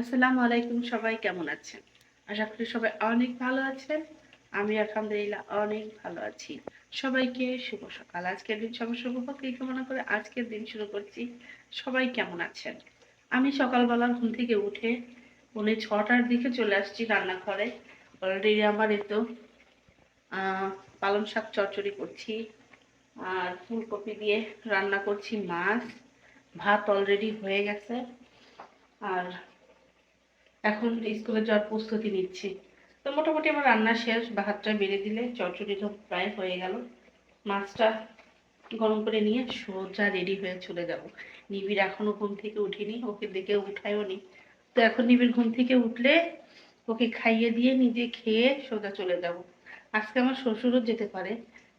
আসসালামু আলাইকুম, সবাই কেমন আছেন? আশা করি সবাই অনেক ভালো আছেন। আমি আলহামদুলিল্লাহ অনেক ভালো আছি। সবাইকে শুভ সকাল। আজকের দিন সবার শুভ হোক এই কামনা করে আজকের দিন শুরু করছি। সবাই কেমন আছেন? আমি সকালবেলা ঘুম থেকে উঠে পৌনে ছটার দিকে চলে আসছি রান্নাঘরে। অলরেডি আমার এতো পালং শাক চচ্চড়ি করছি। আর ফুলকপি দিয়ে রান্না করছি মাছ। ভাত অলরেডি হয়ে গেছে। আর এখন স্কুলে যাওয়ার প্রস্তুতি নিচ্ছি। তো মোটামুটি আমার রান্না শেষ, ভাতটা বেড়ে দিলে চচ্চড়িটা প্রায় হয়ে গেল। মাছটা গরম করে নিয়ে সোজা রেডি হয়ে চলে যাব। নিবিড় এখনও ঘুম থেকে উঠিনি, ওকে দেখে উঠায়ও নি। তো এখন নিবিড় ঘুম থেকে উঠলে ওকে খাইয়ে দিয়ে নিজে খেয়ে সোজা চলে যাব। আজকে আমার শ্বশুরও যেতে পারে,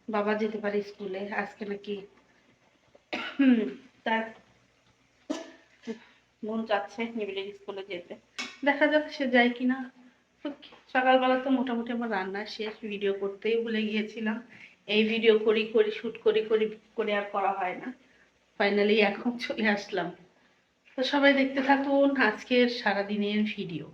বাবা যেতে পারে স্কুলে, আজকে নাকি তার মন চাচ্ছে নিবিড়ের স্কুলে যেতে। দেখা যাক সে যায় কিনা। তো সকালবেলা তো মোটামুটি আমার রান্না শেষ ভিডিও করতেই ভুলে গিয়েছিলাম। এই ভিডিও করি করি শ্যুট করি করি, করে আর করা হয় না। ফাইনালি এখন চলে আসলাম। তো সবাই দেখতে থাকুন আজকের সারাদিনের ভিডিও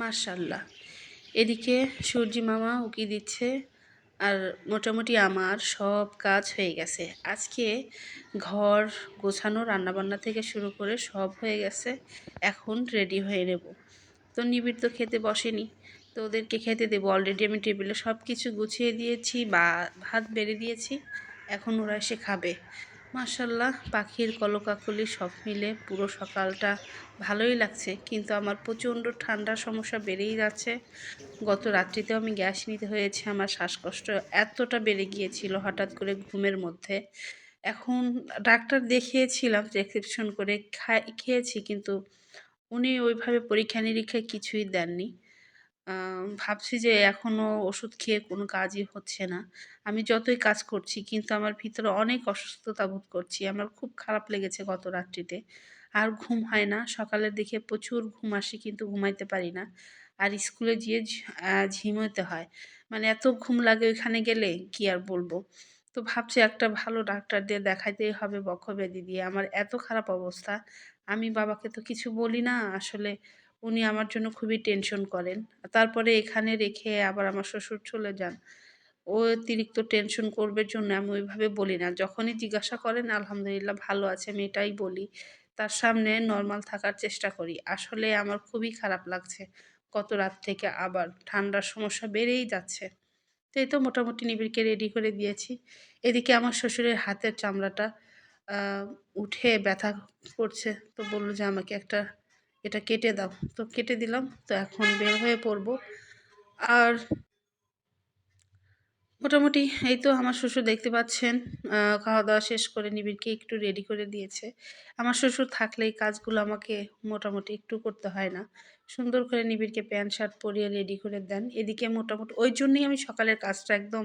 মার্শাল্লাহ এদিকে সূর্যি মামা উকি দিচ্ছে, আর মোটামুটি আমার সব কাজ হয়ে গেছে। আজকে ঘর গোছানো, রান্নাবান্না থেকে শুরু করে সব হয়ে গেছে। এখন রেডি হয়ে নেব। তো নিবিড় তো খেতে বসেনি। তো ওদেরকে খেতে দেবো। অলরেডি আমি টেবিলে সব কিছু গুছিয়ে দিয়েছি বা ভাত বেড়ে দিয়েছি। এখন ওরা এসে খাবে। মার্শাল্লাহ পাখির কলকাকলি সব মিলে পুরো সকালটা ভালোই লাগছে। কিন্তু আমার প্রচণ্ড ঠান্ডার সমস্যা বেড়েই যাচ্ছে। গত রাত্রিতেও আমি গ্যাস নিতে হয়েছে। আমার শ্বাসকষ্ট এতটা বেড়ে গিয়েছিল হঠাৎ করে ঘুমের মধ্যে। এখন ডাক্তার দেখিয়েছিলাম প্রেসক্রিপশন করে খেয়েছি কিন্তু উনি ওইভাবে পরীক্ষা নিরীক্ষায় কিছুই দেননি। ভাবছি যে এখনও ওষুধ খেয়ে কোনো কাজই হচ্ছে না। আমি যতই কাজ করছি কিন্তু আমার ভিতরে অনেক অসুস্থতা বোধ করছি। আমার খুব খারাপ লেগেছে গত রাত্রিতে। আর ঘুম হয় না। সকালের দিকে প্রচুর ঘুম আসে কিন্তু ঘুমাইতে পারি না। আর স্কুলে গিয়ে ঝিমোতে হয়। মানে এত ঘুম লাগে ওইখানে গেলে কি আর বলব? তো ভাবছি একটা ভালো ডাক্তার দিয়ে দেখাইতেই হবে বক্ষব্যাধি দিয়ে। আমার এত খারাপ অবস্থা। আমি বাবাকে তো কিছু বলি না। আসলে উনি আমার জন্য খুবই টেনশন করেন। তারপরে এখানে রেখে আবার আমার শ্বশুর চলে যান। ও অতিরিক্ত টেনশন করবে জন্য আমি ওইভাবে বলি না। যখনই জিজ্ঞাসা করেন, আলহামদুলিল্লাহ ভালো আছে, আমি এটাই বলি। তার সামনে নর্মাল থাকার চেষ্টা করি। আসলে আমার খুবই খারাপ লাগছে কত রাত থেকে আবার। ঠান্ডার সমস্যা বেড়েই যাচ্ছে। তো এই তো মোটামুটি নিবিড়কে রেডি করে দিয়েছি। এদিকে আমার শ্বশুরের হাতের চামড়াটা উঠে ব্যথা করছে। তো বলল যে, আমাকে একটা এটা কেটে দাও। তো কেটে দিলাম, তো এখন বের হয়ে পড়ব। আর মোটামুটি এই তো আমার শ্বশুর দেখতে পাচ্ছেন খাওয়া দাওয়া শেষ করে নিবিড়কে একটু রেডি করে দিয়েছে। আমার শ্বশুর থাকলে এই কাজগুলো আমাকে মোটামুটি একটু করতে হয় না। সুন্দর করে নিবিড়কে প্যান্ট, শার্ট পরিয়ে রেডি করে দেন। এদিকে মোটামুটি ওই জন্যই আমি সকালের কাজটা একদম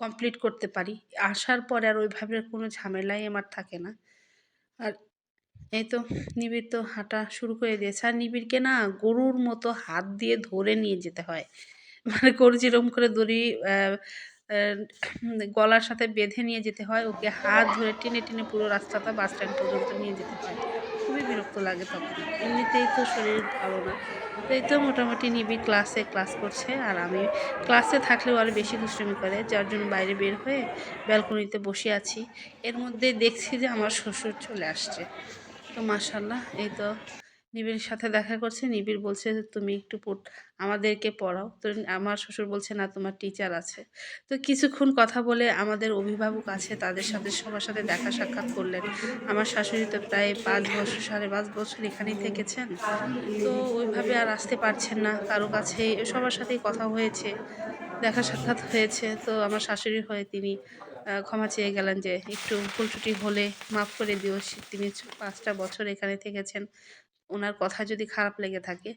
কমপ্লিট করতে পারি। আসার পরে আর ওইভাবে কোনো ঝামেলাই আমার থাকে না। আর এই তো নিবিড় তো হাঁটা শুরু করে দিয়েছে। আর নিবিড়কে না গরুর মতো হাত দিয়ে ধরে নিয়ে যেতে হয়। মানে গরু যেরকম করে দড়ি গলার সাথে বেঁধে নিয়ে যেতে হয়, ওকে হাত ধরে টেনে টেনে পুরো রাস্তাটা বাস স্ট্যান্ড পর্যন্ত নিয়ে যেতে হয়। খুবই বিরক্ত লাগে তখন। এমনিতেই তো শরীর ভালো না। তো এই তো মোটামুটি নিবি ক্লাসে ক্লাস করছে। আর আমি ক্লাসে থাকলেও আরও বেশি দুষ্টুমি করে, যার জন্য বাইরে বের হয়ে ব্যালকনিতে বসে আছি। এর মধ্যে দেখছি যে আমার শ্বশুর চলে আসছে। তো মাসাল্লাহ এই তো নিবিড়ের সাথে দেখা করছে। নিবিড় বলছে তুমি একটু আমাদেরকে পড়াও। তো আমার শ্বশুর বলছে, না, তোমার টিচার আছে। তো কিছুক্ষণ কথা বলে আমাদের অভিভাবক আছে, তাদের সাথে সবার সাথে দেখা সাক্ষাৎ করলেন। আমার শাশুড়ি তো প্রায় পাঁচ বছর, সাড়ে পাঁচ বছর এখানেই থেকেছেন। তো ওইভাবে আর আসতে পারছেন না, কারও কাছে সবার সাথেই কথা হয়েছে, দেখা সাক্ষাৎ হয়েছে। তো আমার শাশুড়ি হয়ে তিনি ক্ষমা চেয়ে গেলেন যে একটু ভুল ত্রুটি হলে মাফ করে দিও তিনি পাঁচটা বছর এখানে থেকেছেন, ওনার কথা যদি খারাপ লেগে থাকে।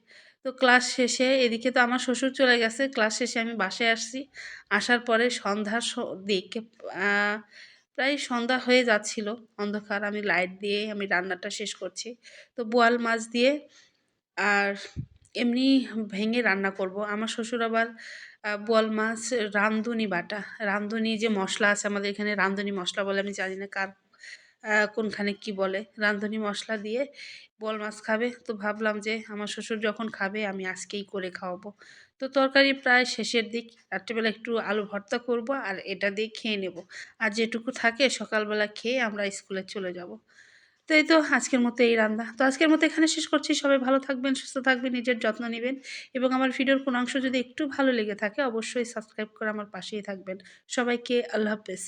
তো ক্লাস শেষে এদিকে তো আমার শ্বশুর চলে গেছে, ক্লাস শেষে আমি বাসায় আসছি। আসার পরে সন্ধ্যার দিকে প্রায় সন্ধ্যা হয়ে যাচ্ছিল, অন্ধকার, আমি লাইট দিয়ে আমি রান্নাটা শেষ করছি। তো বোয়াল মাছ দিয়ে আর এমনি ভেঙে রান্না করব। আমার শ্বশুর আবার বোয়াল মাছ, রাঁধুনি বাটা। রাঁধুনি যে মশলা আছে আমাদের এখানে রাঁধুনি মশলা বলে আমি জানি না কার কোনখানে কি বলে। রাঁধুনি মশলা দিয়ে বল মাছ খাবে। তো ভাবলাম যে আমার শ্বশুর যখন খাবে আমি আজকেই করে খাওয়াবো। তো তরকারি প্রায় শেষের দিক। রাত্রিবেলা একটু আলু ভর্তা করব আর এটা দিয়ে খেয়ে নেব। আর যেটুকু থাকে সকালবেলা খেয়ে আমরা স্কুলে চলে যাব। তো এই তো আজকের মতো এই রান্না। তো আজকের মতো এখানে শেষ করছি। সবাই ভালো থাকবেন, সুস্থ থাকবেন, নিজের যত্ন নেবেন এবং আমার ভিডিওর কোনো অংশ যদি একটু ভালো লেগে থাকে, অবশ্যই সাবস্ক্রাইব করে আমার পাশেই থাকবেন। সবাইকে আল্লাহ হাফেজ।